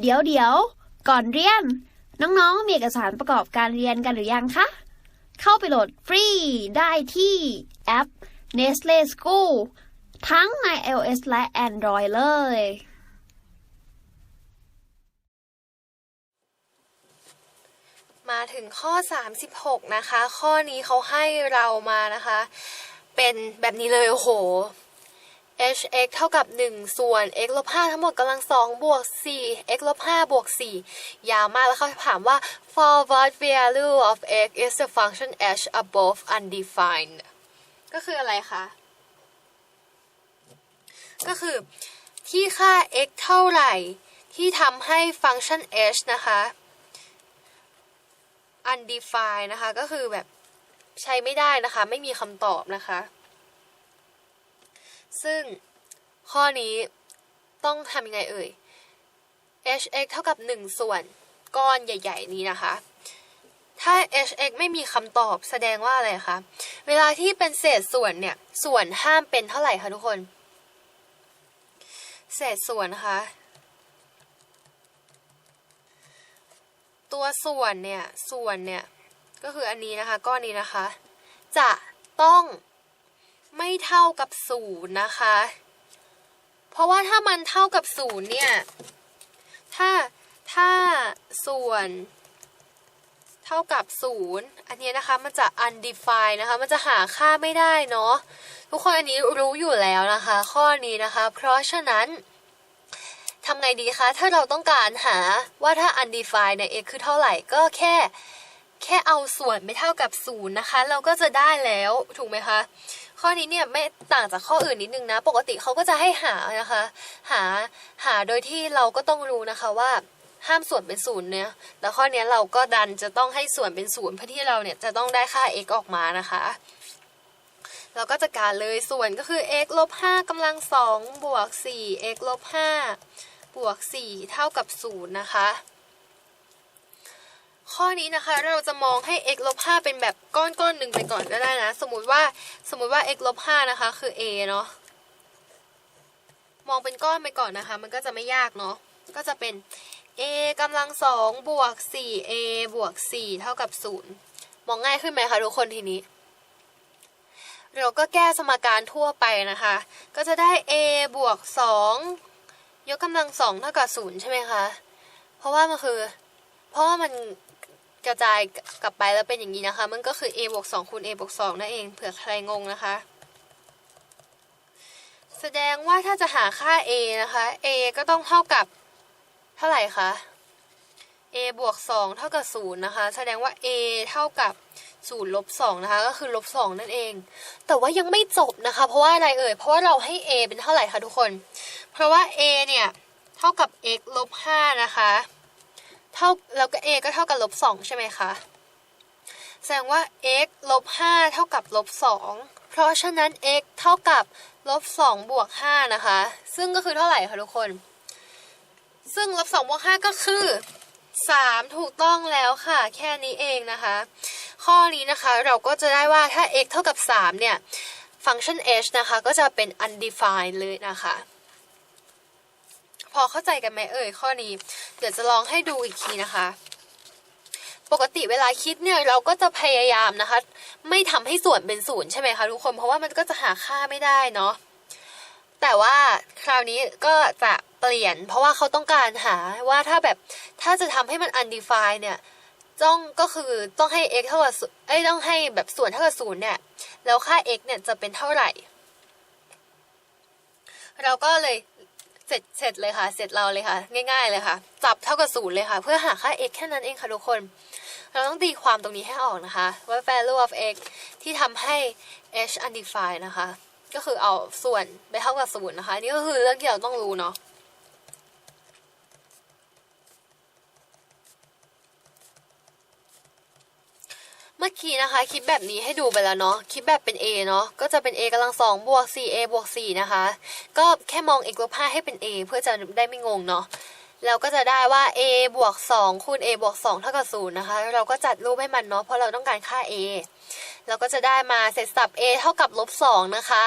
เดี๋ยวเดี๋ยว ก่อนเรียน น้องๆ มีเอกสารประกอบการเรียนกันหรือยังคะ เข้าไปโหลดฟรีได้ที่แอป Nestle School ทั้งใน iOS และ Android เลย มาถึงข้อ 36 นะคะ ข้อนี้เขาให้เรามานะคะ เป็นแบบนี้เลย โอ้โห hx เท่ากับ 1 ส่วน x ลบ5ทั้งหมดกำลัง2บวก4 x ลบ5บวก4ยาวมากแล้วเขาถามว่า for what value of x is the function h above undefined ก็คืออะไรคะ ก็คือที่ค่า x เท่าไหร่ ที่ทำให้ฟังก์ชัน h นะคะ undefined นะคะ ก็คือแบบใช้ไม่ได้นะคะ ไม่มีคำตอบนะคะ ซึ่งข้อนี้ต้องทำยังไงเอ่ย hx เท่ากับ 1 ส่วนก้อนใหญ่ ๆ นี้นะคะ ถ้า hx ไม่มีคำตอบแสดงว่าอะไรคะ เวลาที่เป็นเศษส่วนเนี่ย ส่วนห้ามเป็นเท่าไหร่คะทุกคน เศษส่วนนะคะ ตัวส่วนเนี่ย ส่วนเนี่ย ก็คืออันนี้นะคะ ก้อนนี้นะคะ จะต้อง ไม่เท่ากับศูนย์นะคะ เพราะว่าถ้ามันเท่ากับศูนย์เนี่ย ถ้าถ้าส่วนเท่ากับศูนย์อันนี้นะคะมันจะ undefined นะคะ มันจะหาค่าไม่ได้เนาะทุกคนอันนี้รู้อยู่แล้วนะคะ ข้อนี้นะคะ เพราะฉะนั้นทำไงดีคะ ถ้าเราต้องการหาว่าถ้า undefined เนี่ย x คือเท่าไหร่ก็แค่ แค่เอาส่วนไม่เท่ากับศูนย์นะคะ เราก็จะได้แล้วถูกไหมคะ ข้อนี้เนี่ยไม่ต่างจากข้ออื่นนิดนึงนะ ปกติเขาก็จะให้หานะคะ หาหาโดยที่เราก็ต้องรู้นะคะว่าห้ามส่วนเป็นศูนย์เนี่ย แล้วข้อนี้เราก็ดันจะต้องให้ส่วนเป็นศูนย์เพื่อที่เราเนี่ยจะต้องได้ค่า x ออกมานะคะ เราก็จะการเลยส่วนก็คือ x ลบ5กำลัง2บวก4 x ลบ5บวก4เท่ากับ0นะคะ ข้อนี้นะคะเราจะมองให้ x ลบ5เป็นแบบก้อนก้อนหนึ่งไปก่อนก็ได้นะ สมมุติว่าสมมุติว่า x ลบ5นะคะ คือ a เนาะมองเป็นก้อนไปก่อนนะคะ มันก็จะไม่ยากเนาะก็จะเป็น a กำลัง2บวก 4a บวก 4 เท่ากับ 0 มองง่ายขึ้นไหมคะทุกคนทีนี้ เราก็แก้สมการทั่วไปนะคะ ก็จะได้ a บวก 2 ยกกำลัง2เท่ากับ 0 ใช่ไหมคะ เพราะว่ามันคือ เพราะว่ามัน กระจายกลับไปแล้วเป็นอย่างนี้นะคะ มันก็คือ a บวก2คูณ a บวก2นั่นเองเผื่อใครงงนะคะ แสดงว่าถ้าจะหาค่า a นะคะ a ก็ต้องเท่ากับเท่าไหร่คะ a บวก2เท่ากับ0นะคะ แสดงว่า a เท่ากับ0ลบ2นะคะ ก็คือลบ2นั่นเอง แต่ว่ายังไม่จบนะคะ เพราะว่าอะไรเอ่ย เพราะว่าเราให้ a เป็นเท่าไหร่คะทุกคน เพราะว่า a เนี่ย เท่ากับ x ลบ5นะคะ เท่าแล้วก็ a ก็เท่ากับลบ2ใช่ไหมคะ แสดงว่า x ลบ5เท่ากับลบ2เพราะฉะนั้น x เท่ากับลบ2บวก5นะคะ ซึ่งก็คือเท่าไหร่คะทุกคน ซึ่งลบ2บวก5ก็คือ3ถูกต้องแล้วค่ะ แค่นี้เองนะคะ ข้อนี้นะคะเราก็จะได้ว่าถ้า x เท่ากับ3เนี่ย ฟังก์ชัน h นะคะ ก็จะเป็น undefined เลยนะคะ พอเข้าใจกันไหมเอ่ยข้อนี้ เดี๋ยวจะลองให้ดูอีกทีนะคะ ปกติเวลาคิดเนี่ยเราก็จะพยายามนะคะ ไม่ทำให้ส่วนเป็นศูนย์ใช่ไหมคะทุกคนเพราะว่ามันก็จะหาค่าไม่ได้เนาะแต่ว่าคราวนี้ก็จะเปลี่ยน เพราะว่าเขาต้องการหาว่าถ้าแบบถ้าจะทำให้มัน undefined เนี่ยต้องก็คือต้องให้ x เท่ากับเอ้ยต้องให้แบบส่วนเท่ากับศูนย์เนี่ยแล้วค่า x เนี่ยจะเป็นเท่าไหร่ เราก็เลย เสร็จเสร็จเลยค่ะ เสร็จเราเลยค่ะ ง่ายๆเลยค่ะ จับเท่ากับศูนย์เลยค่ะ เพื่อหาค่า x แค่นั้นเองค่ะทุกคน เราต้องตีความตรงนี้ให้ออกนะคะ ว่า value of x ที่ทำให้ h undefined นะคะ ก็คือเอาส่วนไปเท่ากับศูนย์นะคะ นี่ก็คือเรื่องที่เราต้องรู้เนาะ มื่อกี้นะคะคิดแบบนี้ให้ดูไปแล้วเนาะคิดแบบเป็น a เนาะก็จะเป็น a กำลังสองบวก 4a บวก4นะคะ ก็แค่มอง x ลบ5ให้เป็น a เพื่อจะได้ไม่งงเนาะ แล้วก็จะได้ว่า a บวก2คูณ a บวก2เท่ากับ0นะคะ เราก็จัดรูปให้มันเนาะเพราะเราต้องการค่า a เราก็จะได้มาเสร็จสับ a เท่ากับลบสองนะคะ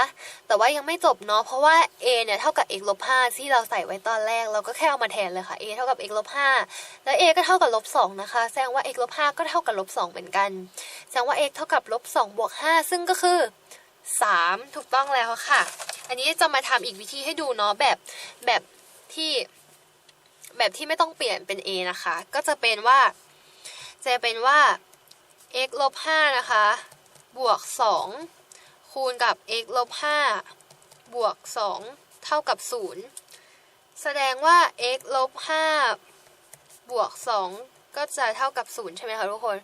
แต่ว่ายังไม่จบเนาะเพราะว่า a เนี่ยเท่ากับ x ลบห้าที่เราใส่ไว้ตอนแรก เราก็แค่เอามาแทนเลยค่ะ a เท่ากับ x ลบห้าแล้ว a ก็เท่ากับลบสองนะคะ แสดงว่า x ลบห้าก็เท่ากับลบสองเหมือนกัน แสดงว่า x เท่ากับลบสองบวกห้าซึ่งก็คือสามถูกต้องแล้วค่ะ อันนี้จะมาทำอีกวิธีให้ดูเนาะแบบแบบที่ แบบที่ไม่ต้องเปลี่ยนเป็น a นะคะ ก็จะเป็นว่า จะเป็นว่า x ลบห้านะคะ บวกสองคูณกับ x ลบห้าบวกสองเท่ากับศูนย์แสดงว่า x ลบห้าบวกสองก็จะเท่ากับศูนย์ใช่ไหมคะทุกคน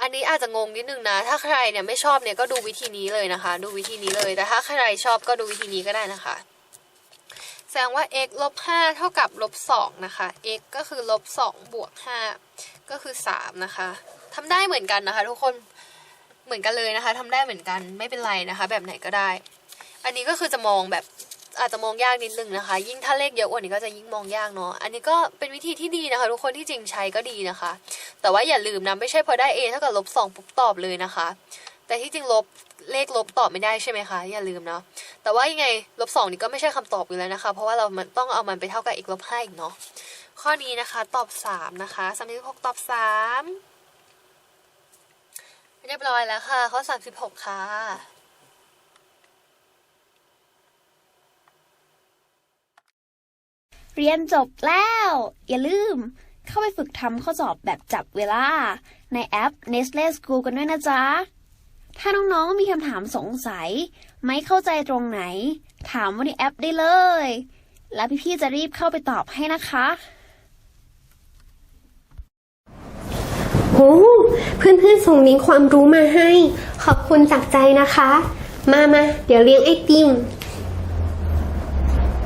อันนี้อาจจะงงนิดนึงนะ ถ้าใครเนี่ยไม่ชอบเนี่ยก็ดูวิธีนี้เลยนะคะ ดูวิธีนี้เลย แต่ถ้าใครชอบก็ดูวิธีนี้ก็ได้นะคะ แสดงว่า x ลบห้าเท่ากับลบสองนะคะ x ก็คือลบสองบวกห้าก็คือสามนะคะทำได้เหมือนกันนะคะ ทุกคนเหมือนกันเลยนะคะทำได้เหมือนกันไม่เป็นไรนะคะ แบบไหนก็ได้ อันนี้ก็คือจะมองแบบอาจจะมองยากนิดนึงนะคะ ยิ่งถ้าเลขเยอะกว่านี้ก็จะยิ่งมองยากเนาะอันนี้ก็เป็นวิธีที่ดีนะคะ ทุกคนที่จริงใช้ก็ดีนะคะ แต่ว่าอย่าลืมนะไม่ใช่พอได้ a เท่ากับลบสองปุ๊บตอบเลยนะคะ แต่ที่จริงลบเลขลบตอบไม่ได้ใช่ไหมคะอย่าลืมเนาะ แต่ว่ายังไงลบสองนี่ก็ไม่ใช่คำตอบอยู่แล้วนะคะ เพราะว่าเรามันต้องเอามันไปเท่ากับ x ลบห้าอีกเนาะข้อนี้นะคะตอบสามนะคะสามสิบหกตอบสามเรียบร้อยแล้วค่ะ ข้อสามสิบหกค่ะเรียนจบแล้ว อย่าลืม เข้าไปฝึกทำข้อสอบแบบจับเวลา ในแอป Nestle School กันด้วยนะจ๊ะ ถ้าน้องๆมีคำถามสงสัย ไม่เข้าใจตรงไหน ถามวันในแอปได้เลย แล้วพี่ๆจะรีบเข้าไปตอบให้นะคะ โอ้เพื่อนๆส่งลิงก์ความรู้มาให้ ขอบคุณจากใจนะคะ มามาเดี๋ยวเลี้ยงไอติม